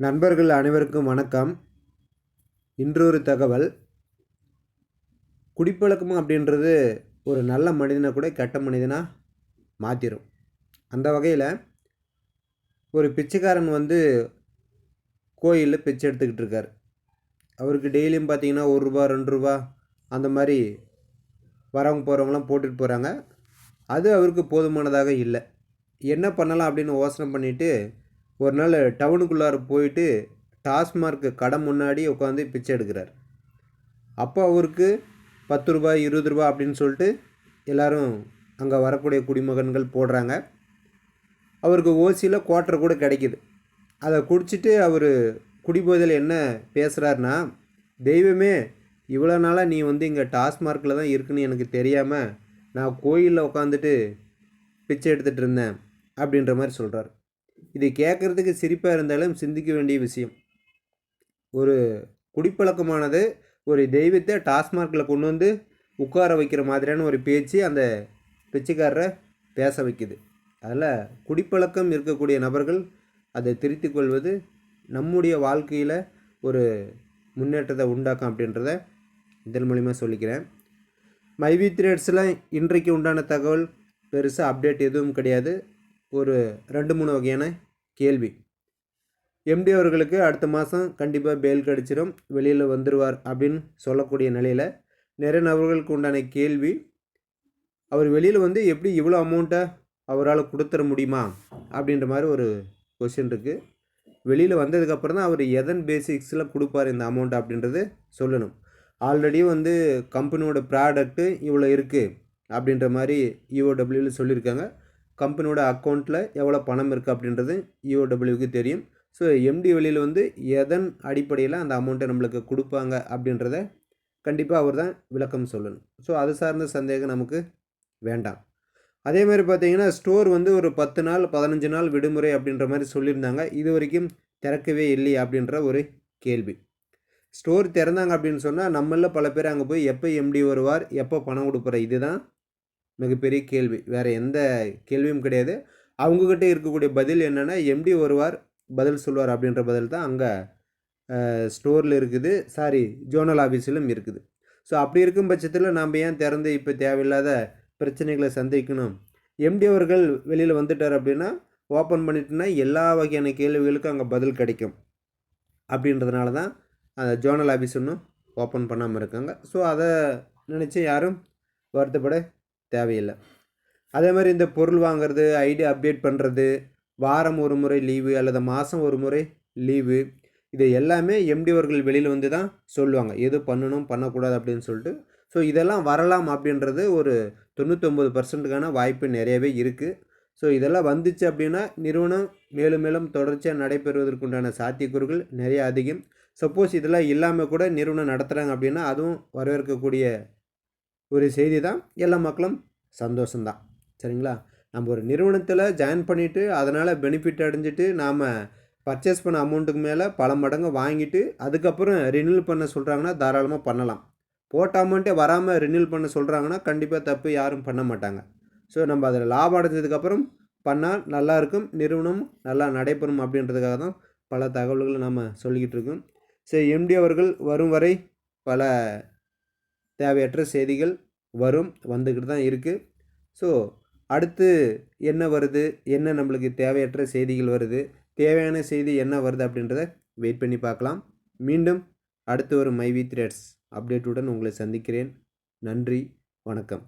நண்பர்கள் அனைவருக்கும் வணக்கம். இன்றொரு தகவல். குடிப்பழக்கம் அப்படின்றது ஒரு நல்ல மனிதனை கூட கெட்ட மனிதனாக மாற்றிடும் அந்த வகையில் ஒரு பிச்சைக்காரன் வந்து கோயிலில் பிச்சை எடுத்துக்கிட்டு இருக்கார். அவருக்கு டெய்லியும் பார்த்தீங்கன்னா ஒரு ரூபா ரெண்டு ரூபா அந்த மாதிரி வரவங்க போகிறவங்களாம் போட்டுட்டு போகிறாங்க அது அவருக்கு போதுமானதாக இல்லை. என்ன பண்ணலாம் அப்படின்னு யோசனை பண்ணிவிட்டு ஒரு நாள் டவுனுக்குள்ளார போயிட்டு டாஸ்மார்க் கடை முன்னாடி உட்காந்து பிச்சை எடுக்கிறார். அப்போ அவருக்கு பத்து ரூபாய் இருபது ரூபாய் அப்படின்னு சொல்லிட்டு எல்லோரும் அங்கே வரக்கூடிய குடிமகன்கள் போடுறாங்க. அவருக்கு ஓசியில் குவார்ட்டர் கூட கிடைக்கிது. அதை குடிச்சிட்டு அவர் குடிபோதில் என்ன பேசுகிறாருன்னா தெய்வமே இவ்வளோ நாளாக நீ வந்து இங்கே டாஸ்மார்க்கில் தான் இருக்குன்னு எனக்கு தெரியாமல் நான் கோயிலில் உட்காந்துட்டு பிச்சை எடுத்துகிட்டு இருந்தேன் அப்படின்ற மாதிரி சொல்கிறார் இது கேட்குறதுக்கு சிரிப்பாக இருந்தாலும் சிந்திக்க வேண்டிய விஷயம். ஒரு குடிப்பழக்கமானது ஒரு தெய்வத்தை டாஸ்மார்க்கில் கொண்டு வந்து உட்கார வைக்கிற மாதிரியான ஒரு பேச்சு அந்த பிச்சைக்காரரை பேச வைக்குது. அதில் குடிப்பழக்கம் இருக்கக்கூடிய நபர்கள் அதை திருத்திக் கொள்வது நம்முடைய வாழ்க்கையில் ஒரு முன்னேற்றத்தை உண்டாக்கும் அப்படின்றத இதன் மூலிமா சொல்லிக்கிறேன். மைவி த்ரேட்ஸில் இன்றைக்கு உண்டான தகவல் பெருசாக அப்டேட் எதுவும் கிடையாது. ஒரு ரெண்டு மூணு வகையான கேள்வி. எம்டி அவர்களுக்கு அடுத்த மாதம் கண்டிப்பாக பெயில் கிடச்சிடும் வெளியில் வந்துடுவார் அப்படின்னு சொல்லக்கூடிய நிலையில் நிறைய நபர்களுக்கு உண்டான கேள்வி அவர் வெளியில் வந்து எப்படி இவ்வளோ அமௌண்ட்டை அவரால் கொடுத்துட முடியுமா? அப்படின்ற மாதிரி ஒரு கொஷின் இருக்குது வெளியில் வந்ததுக்கப்புறம் தான் அவர் எதன் பேசிக்ஸில் கொடுப்பார் இந்த அமௌண்ட் அப்படின்றது சொல்லணும். ஆல்ரெடி வந்து கம்பெனியோட ப்ராடக்ட்டு இவ்வளோ இருக்குது அப்படின்ற மாதிரி இஓடபிள்யூவில் சொல்லியிருக்காங்க. கம்பெனியோட அக்கௌண்ட்டில் எவ்வளோ பணம் இருக்குது அப்படின்றது இஓடபிள்யூக்கு தெரியும். ஸோ எம்டி வெளியில் வந்து எதன் அடிப்படையில் அந்த அமௌண்ட்டை நம்மளுக்கு கொடுப்பாங்க அப்படின்றத கண்டிப்பாக அவர் தான் விளக்கம் சொல்லணும். ஸோ அது சார்ந்த சந்தேகம் நமக்கு வேண்டாம். அதே மாதிரி பார்த்தீங்கன்னா ஸ்டோர் வந்து ஒரு பத்து நாள் பதினஞ்சு நாள் விடுமுறை அப்படின்ற மாதிரி சொல்லியிருந்தாங்க. இது வரைக்கும் திறக்கவே இல்லையா அப்படின்ற ஒரு கேள்வி. ஸ்டோர் திறந்தாங்க அப்படின்னு சொன்னால் நம்மள பல பேர் அங்கே போய் எப்போ எம்டி வருவார் எப்போ பணம் கொடுப்பார் இதுதான் மிகப்பெரிய கேள்வி. வேறு எந்த கேள்வியும் கிடையாது. அவங்கக்கிட்ட இருக்கக்கூடிய பதில் என்னென்னா எம்டி வருவார் பதில் சொல்வார் அப்படின்ற பதில் தான் அங்கே ஸ்டோரில் இருக்குது. சாரி ஜோனல் ஆஃபீஸிலும் இருக்குது. ஸோ அப்படி இருக்கும் பட்சத்தில் நாம் ஏன் திறந்து இப்போ தேவையில்லாத பிரச்சனைகளை சந்திக்கணும்? எம்டி அவர்கள் வெளியில் வந்துட்டார் அப்படின்னா ஓப்பன் பண்ணிட்டுனா எல்லா வகையான கேள்விகளுக்கும் அங்கே பதில் கிடைக்கும். அப்படின்றதுனால தான் அந்த ஜோனல் ஆஃபீஸ் இன்னும் ஓப்பன் பண்ணாமல் இருக்காங்க. ஸோ அதை நினச்சி யாரும் வருத்தப்பட தேவையில்லை. அதே மாதிரி இந்த பொருள் வாங்குறது ஐடி அப்டேட் பண்ணுறது வாரம் ஒரு முறை லீவு அல்லது மாதம் ஒரு முறை லீவு இது எல்லாமே எம்டி அவர்கள் வெளியில் வந்து தான் சொல்லுவாங்க. எது பண்ணணும் பண்ணக்கூடாது அப்படின்னு சொல்லிட்டு. ஸோ இதெல்லாம் வரலாம் அப்படின்றது ஒரு தொண்ணூற்றொம்பது பர்சன்ட்டுக்கான வாய்ப்பு நிறையவே இருக்குது ஸோ இதெல்லாம் வந்துச்சு அப்படின்னா நிறுவனம் மேலும் மேலும் தொடர்ச்சியாக நடைபெறுவதற்குண்டான சாத்தியக்கூறுகள் நிறைய அதிகம். சப்போஸ் இதெல்லாம் இல்லாமல் கூட நிறுவனம் நடத்துகிறாங்க அப்படின்னா அதுவும் வரவேற்கக்கூடிய ஒரு செய்தி தான். எல்லா மக்களும் சந்தோஷம்தான். சரிங்களா? நம்ம ஒரு நிறுவனத்தில் ஜாயின் பண்ணிவிட்டு அதனால் பெனிஃபிட் அடைஞ்சிட்டு நாம் பர்ச்சேஸ் பண்ண அமௌண்ட்டுக்கு மேலே பல மடங்கு வாங்கிட்டு அதுக்கப்புறம் ரினியூல் பண்ண சொல்கிறாங்கன்னா தாராளமாக பண்ணலாம். போட்ட அமௌண்ட்டே வராமல் ரினியூல் பண்ண சொல்கிறாங்கன்னா கண்டிப்பாக தப்பு யாரும் பண்ண மாட்டாங்க. ஸோ நம்ம அதில் லாபம் அடைஞ்சதுக்கப்புறம் பண்ணால் நல்லாயிருக்கும் நிறுவனம் நல்லா நடைபெறும் அப்படின்றதுக்காக தான் பல தகவல்களை நம்ம சொல்லிக்கிட்டு இருக்கோம். சரி எம்டி அவர்கள் வரும் வரை பல தேவையற்ற செய்திகள் வரும் வந்துக்கிட்டு தான் இருக்குது ஸோ அடுத்து என்ன வருது? என்ன நம்மளுக்கு தேவையற்ற செய்திகள் வருது? தேவையான செய்தி என்ன வருது அப்படின்றத வெயிட் பண்ணி பார்க்கலாம். மீண்டும் அடுத்து ஒரு மைவி த்ரெட்ஸ் அப்டேட்டுடன் உங்களை சந்திக்கிறேன். நன்றி வணக்கம்.